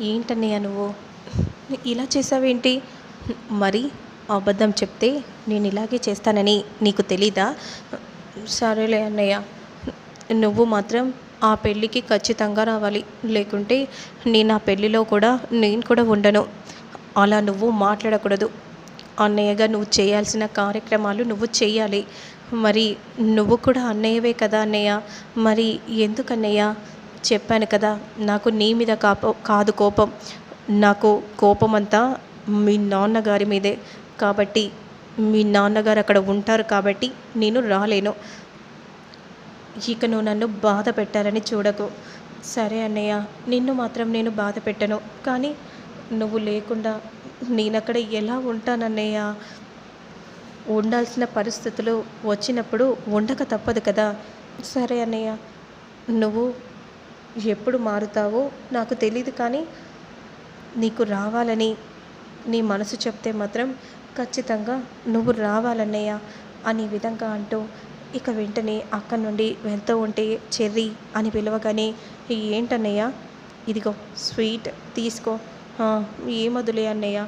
ఏంటన్నయ్య నువ్వు? ఇలా చేసావేంటి? మరి అబద్ధం చెప్తే నేను ఇలాగే చేస్తానని నీకు తెలీదా? సరేలే అన్నయ్య. నువ్వు మాత్రం ఆ పెళ్ళికి ఖచ్చితంగా రావాలి. లేకుంటే నేను ఆ పెళ్ళిలో కూడా నేను కూడా ఉండను. అలా నువ్వు మాట్లాడకూడదు. అన్నయ్యగా నువ్వు చేయాల్సిన కార్యక్రమాలు నువ్వు చేయాలి. మరి నువ్వు కూడా అన్నయ్యవే కదా అన్నయ్య? మరి ఎందుకన్నయ్య? చెప్పాను కదా నాకు నీ మీద కాప కాదు కోపం. నాకు కోపం అంతా మీ నాన్నగారి మీదే. కాబట్టి మీ నాన్నగారు అక్కడ ఉంటారు కాబట్టి నేను రాలేను. ఇక నువ్వు నన్ను బాధ పెట్టాలని చూడకు. సరే అన్నయ్య నిన్ను మాత్రం నేను బాధ పెట్టను. కానీ నువ్వు లేకుండా నేనక్కడ ఎలా ఉంటానన్నయ్య? ఉండాల్సిన పరిస్థితులు వచ్చినప్పుడు ఉండక తప్పదు కదా. సరే అన్నయ్య నువ్వు ఎప్పుడు మారుతావో నాకు తెలియదు కానీ నీకు రావాలని నీ మనసు చెప్తే మాత్రం ఖచ్చితంగా నువ్వు రావాలన్నయ్య అనే విధంగా అంటూ ఇక వెంటనే అక్కడి నుండి వెళ్తూ ఉంటే చెర్రీ అని పిలవగానే ఏంటన్నయ్య? ఇదిగో స్వీట్ తీసుకో. "ఆ, ఏమొద్దులే అన్నయ్య.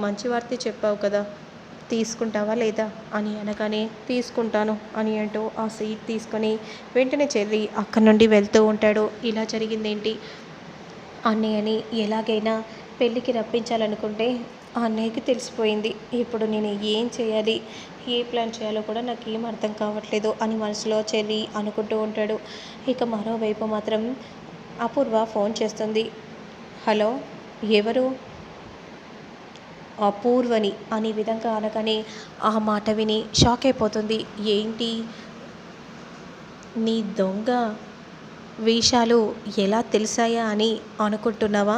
మంచి వార్త చెప్పావు కదా. తీసుకుంటావా లేదా అని అనగానే తీసుకుంటాను అని అంటూ ఆ సీట్ తీసుకొని వెంటనే చెల్లి అక్కడి నుండి వెళ్తూ ఉంటాడు. ఇలా జరిగిందేంటి? అన్నయ్యని ఎలాగైనా పెళ్ళికి రప్పించాలనుకుంటే ఆ అన్నయ్యకి తెలిసిపోయింది. ఇప్పుడు నేను ఏం చేయాలి? ఏ ప్లాన్ చేయాలో కూడా నాకు ఏం అర్థం కావట్లేదు అని మనసులో చెల్లి అనుకుంటూ ఉంటాడు. ఇక మరోవైపు మాత్రం అపూర్వ ఫోన్ చేస్తుంది. హలో ఎవరు? అపూర్వని అనే విధంగా అనగానే ఆ మాట విని షాక్ అయిపోతుంది. ఏంటి? నీ దొంగ వేషాలు ఎలా తెలిసాయా అని అనుకుంటున్నావా?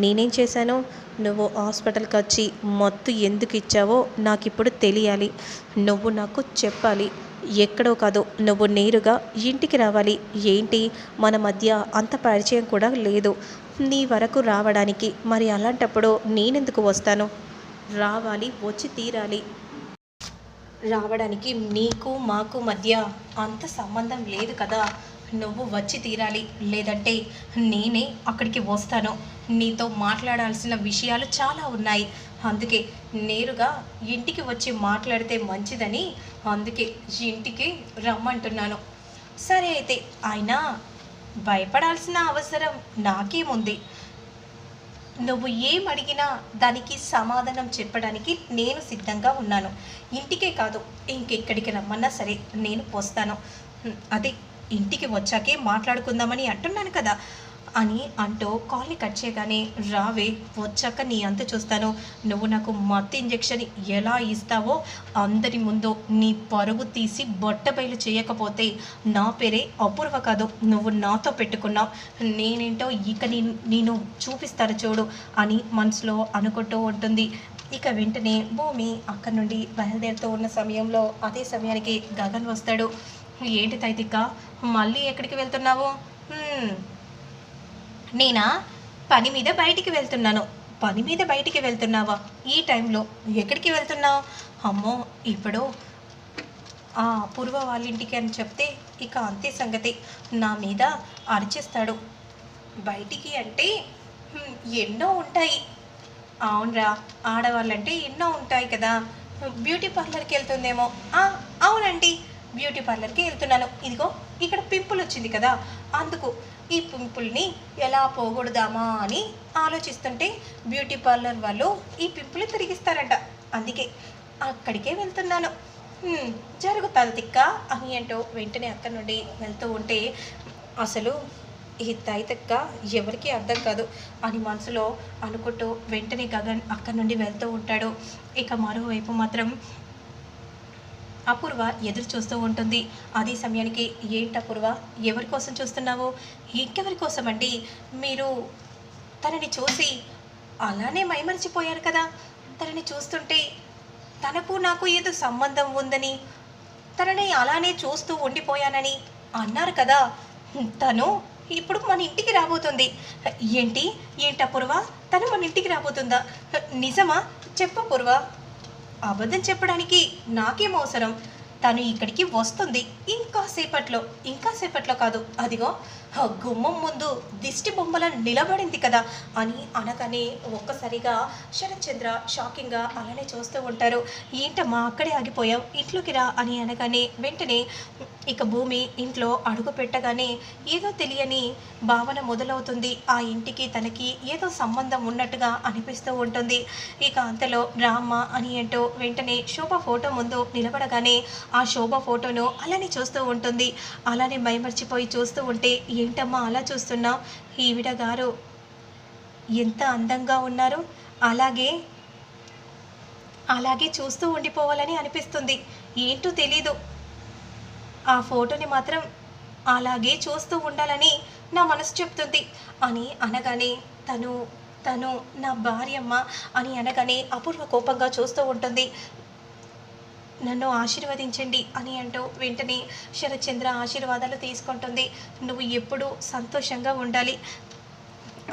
నేనేం చేశాను? నువ్వు హాస్పిటల్కి వచ్చి మత్తు ఎందుకు ఇచ్చావో నాకు ఇప్పుడు తెలియాలి. నువ్వు నాకు చెప్పాలి. ఎక్కడో కాదు నువ్వు నేరుగా ఇంటికి రావాలి. ఏంటి? మన మధ్య అంత పరిచయం కూడా లేదు. నీ వరకు రావడానికి మరి అలాంటప్పుడు నేనెందుకు వస్తాను? రావాలి వచ్చి తీరాలి. రావడానికి నీకు మాకు మధ్య అంత సంబంధం లేదు కదా. నువ్వు వచ్చి తీరాలి. లేదంటే నేనే అక్కడికి వస్తాను. నీతో మాట్లాడాల్సిన విషయాలు చాలా ఉన్నాయి. అందుకే నేరుగా ఇంటికి వచ్చి మాట్లాడితే మంచిదని అందుకే ఇంటికి రమ్మంటున్నాను. సరే అయితే ఆయన భయపడాల్సిన అవసరం నాకేముంది? నువ్వు ఏం అడిగినా దానికి సమాధానం చెప్పడానికి నేను సిద్ధంగా ఉన్నాను. ఇంటికే కాదు ఇంకెక్కడికి రమ్మన్నా సరే నేను పోస్తాను. అదే ఇంటికి వచ్చాకే మాట్లాడుకుందామని అంటున్నాను కదా. అని అంటూ కాల్ని కట్ చేయగానే రావే వచ్చాక నీ అంత చూస్తాను. నువ్వు నాకు మత్తు ఇంజెక్షన్ ఎలా ఇస్తావో అందరి ముందు నీ పరుగు తీసి బొట్ట బయలు చేయకపోతే నా పేరే అపూర్వ కాదు. నువ్వు నాతో పెట్టుకున్నావు. నేనేంటో ఇక నేను నేను చూపిస్తాను చూడు అని మనసులో అనుకుంటూ ఉంటుంది. ఇక వెంటనే భూమి అక్కడి నుండి బయలుదేరుతూ ఉన్న సమయంలో అదే సమయానికి గగన్ వస్తాడు. ఏంటి తైతిక్క మళ్ళీ ఎక్కడికి వెళ్తున్నావు? నేనా? పని మీద బయటికి వెళ్తున్నాను. పని మీద బయటికి వెళ్తున్నావా? ఈ టైంలో ఎక్కడికి వెళ్తున్నావు? అమ్మో ఇప్పుడు ఆ అపూర్వ వాళ్ళ ఇంటికి అని చెప్తే ఇక అంతే సంగతి. నా మీద అరిచేస్తాడు. బయటికి అంటే ఎన్నో ఉంటాయి. అవునరా ఆడవాళ్ళంటే ఎన్నో ఉంటాయి కదా. బ్యూటీ పార్లర్కి వెళ్తుందేమో. అవునండి బ్యూటీ పార్లర్కి వెళ్తున్నాను. ఇదిగో ఇక్కడ పింపుల్ వచ్చింది కదా అందుకు ఈ పింపుల్ని ఎలా పోగొడదామా అని ఆలోచిస్తుంటే బ్యూటీ పార్లర్ వాళ్ళు ఈ పింపుల్ తిరిగిస్తారంట. అందుకే అక్కడికే వెళ్తున్నాను. జరుగుతుంది తిక్క అని అంటూ వెంటనే అక్కడి నుండి వెళ్తూ ఉంటే అసలు ఈ తైతక్క ఎవరికీ అర్థం కాదు అని మనసులో అనుకుంటూ వెంటనే గగన్ అక్కడి నుండి వెళ్తూ ఉంటాడు. ఇక మరోవైపు మాత్రం అపూర్వ ఎదురు చూస్తూ ఉంటుంది. అదే సమయానికి ఏంటి అపూర్వ? ఎవరి కోసం చూస్తున్నావు? ఇంకెవరి కోసం అండి మీరు తనని చూసి అలానే మైమరిచిపోయారు కదా. తనని చూస్తుంటే తనకు నాకు ఏదో సంబంధం ఉందని తనని అలానే చూస్తూ ఉండిపోయానని అన్నారు కదా. తను ఇప్పుడు మన ఇంటికి రాబోతుంది. ఏంటి? ఏంటి అపూర్వ? తను మన ఇంటికి రాబోతుందా? నిజమా? చెప్ప పూర్వ అబద్ధం చెప్పడానికి నాకేం అవసరం? తను ఇక్కడికి వస్తుంది. ఇంకా సేపట్లో ఇంకా సేపట్లో కాదు. అదిగో గుమ్మం ముందు దిష్టి బొమ్మల నిలబడింది కదా అని అనగానే ఒక్కసారిగా శరత్చంద్ర షాకింగ్గా అలానే చూస్తూ ఉంటారు. ఏంటమ్మా అక్కడే ఆగిపోయావు? ఇంట్లోకి రా అని అనగానే వెంటనే ఇక భూమి ఇంట్లో అడుగు పెట్టగానే ఏదో తెలియని భావన మొదలవుతుంది. ఆ ఇంటికి తనకి ఏదో సంబంధం ఉన్నట్టుగా అనిపిస్తూ ఉంటుంది. ఇక అంతలో రామ్మ అని ఏంటో వెంటనే శోభ ఫోటో ముందు నిలబడగానే ఆ శోభ ఫోటోను అలానే చూస్తూ ఉంటుంది. అలానే మైమర్చిపోయి చూస్తూ ఉంటే ఏంటమ్మా అలా చూస్తున్నావు ఈవిడ గారు ఎంత అందంగా ఉన్నారు. అలాగే అలాగే చూస్తూ ఉండిపోవాలని అనిపిస్తుంది. ఏంటో తెలీదు. ఆ ఫోటోని మాత్రం అలాగే చూస్తూ ఉండాలని నా మనసు చెప్తుంది. అని అనగానే తను తను నా భార్యమ్మ అని అనగానే అపూర్వ కోపంగా చూస్తూ ఉంటుంది. నన్ను ఆశీర్వదించండి అని అంటూ వెంటనే శరత్చంద్ర ఆశీర్వాదాలు తీసుకుంటుంది. నువ్వు ఎప్పుడూ సంతోషంగా ఉండాలి.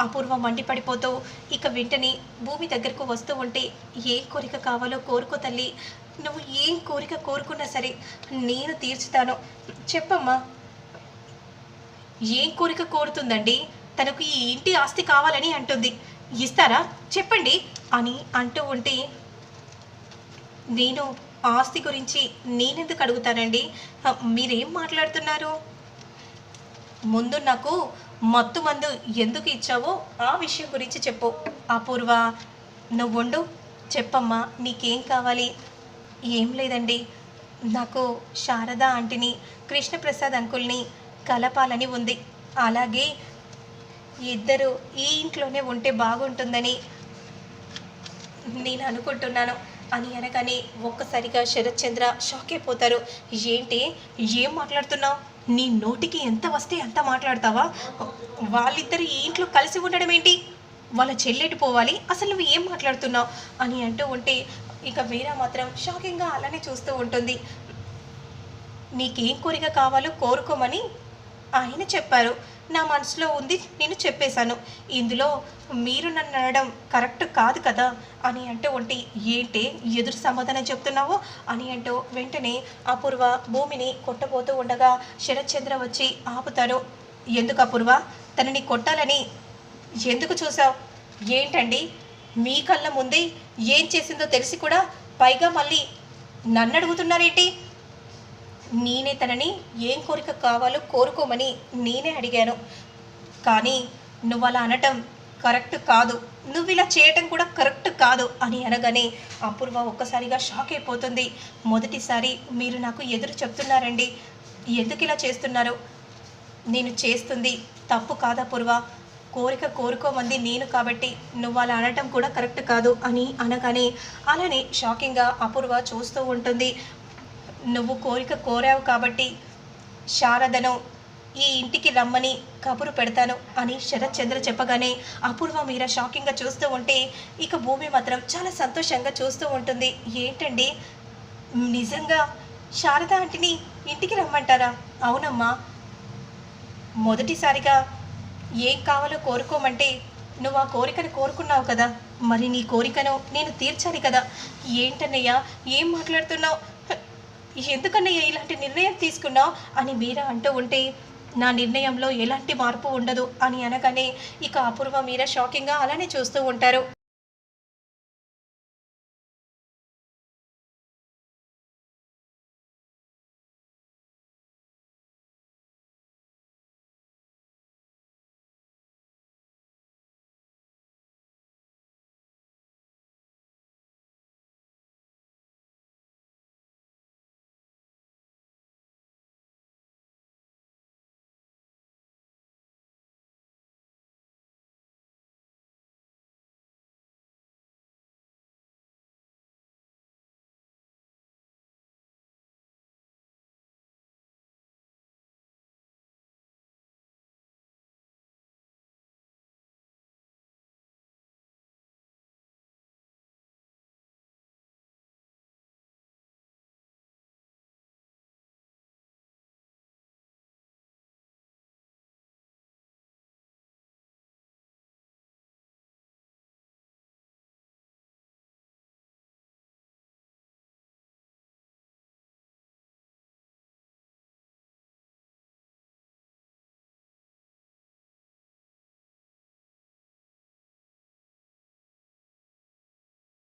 అపూర్వ మండిపడిపోతూ ఇక వెంటనే భూమి దగ్గరకు వస్తూ ఉంటే ఏ కోరిక కావాలో కోరుకో తల్లి. నువ్వు ఏం కోరిక కోరుకున్నా సరే నేను తీర్చుతాను. చెప్పమ్మా. ఏం కోరిక కోరుతుందండి? తనకు ఈ ఇంటి ఆస్తి కావాలని అంటుంది. ఇస్తారా? చెప్పండి అని అంటూ ఉంటే నేను ఆస్తి గురించి నేనెందుకు అడుగుతానండి? మీరేం మాట్లాడుతున్నారు? ముందు నాకు మత్తు మందు ఎందుకు ఇచ్చావో ఆ విషయం గురించి చెప్పు. అపూర్వ నువ్వుండు చెప్పమ్మా నీకేం కావాలి? ఏం లేదండి. నాకు శారద ఆంటీని కృష్ణప్రసాద్ అంకుల్ని కలపాలని ఉంది. అలాగే ఇద్దరు ఈ ఇంట్లోనే ఉంటే బాగుంటుందని నేను అనుకుంటున్నాను. అని అనగానే ఒక్కసారిగా శరత్చంద్ర షాక్ అయిపోతారు ఏంటి? ఏం మాట్లాడుతున్నావు? నీ నోటికి ఎంత వస్తే అంత మాట్లాడతావా? వాళ్ళిద్దరు ఈ ఇంట్లో కలిసి ఉండడం ఏంటి? వాళ్ళ చెల్లెటి పోవాలి. అసలు నువ్వు ఏం మాట్లాడుతున్నావు? అని అంటూ ఉంటే ఇక వీరా మాత్రం షాకింగ్గా అలానే చూస్తూ ఉంటుంది. నీకేం కోరిక కావాలో కోరుకోమని ఆయన చెప్పారు. నా మనసులో ఉంది నేను చెప్పేశాను. ఇందులో మీరు నన్ను అనడం కరెక్ట్ కాదు కదా? అని అంటూ ఉంటే ఏంటి ఎదురు సమాధానం చెప్తున్నావు? అని అంటూ వెంటనే అపూర్వ భూమిని కొట్టబోతూ ఉండగా శరత్చంద్ర వచ్చి ఆపుతారు ఎందుకు అపూర్వ? తనని కొట్టాలని ఎందుకు చూసావు ఏంటండి? మీ కళ్ళ ముందే ఏం చేసిందో తెలిసి కూడా పైగా మళ్ళీ నన్ను అడుగుతున్నారేంటి? నేనే తనని ఏం కోరిక కావాలో కోరుకోమని నేనే అడిగాను. కానీ నువ్వు అలా అనటం కరెక్ట్ కాదు. నువ్వు ఇలా చేయటం కూడా కరెక్ట్ కాదు అని అనగానే అపూర్వ ఒక్కసారిగా షాక్ అయిపోతుంది. మొదటిసారి మీరు నాకు ఎదురు చెప్తున్నారండి. ఎందుకు ఇలా చేస్తున్నారు? నేను చేస్తుంది తప్పు కాదా పూర్వ కోరిక కోరుకోమంది నేను కాబట్టి నువ్వు అలా అనటం కూడా కరెక్ట్ కాదు అని అనగానే అలానే షాకింగ్గా అపూర్వ చూస్తూ ఉంటుంది. నువ్వు కోరిక కోరావు కాబట్టి శారదను ఈ ఇంటికి రమ్మని కబురు పెడతాను అని శరత్ చంద్ర చెప్పగానే అపూర్వ మీర షాకింగ్గా చూస్తూ ఉంటే ఇక భూమి మాత్రం చాలా సంతోషంగా చూస్తూ ఉంటుంది. ఏంటండి? నిజంగా శారద ఆంటీని ఇంటికి రమ్మంటారా? అవునమ్మా. మొదటిసారిగా ఏం కావాలో కోరుకోమంటే నువ్వు ఆ కోరికను కోరుకున్నావు కదా. మరి నీ కోరికను నేను తీర్చాలి కదా. ఏంటన్నయ్యా? ఏం మాట్లాడుతున్నావు? ఎందుకన్నయ్య ఇలాంటి నిర్ణయం తీసుకున్నావు అని మీరా అంటూ ఉంటే నా నిర్ణయంలో ఎలాంటి మార్పు ఉండదు అని అనగానే ఇక అపూర్వ మీరా షాకింగ్గా అలానే చూస్తూ ఉంటారు.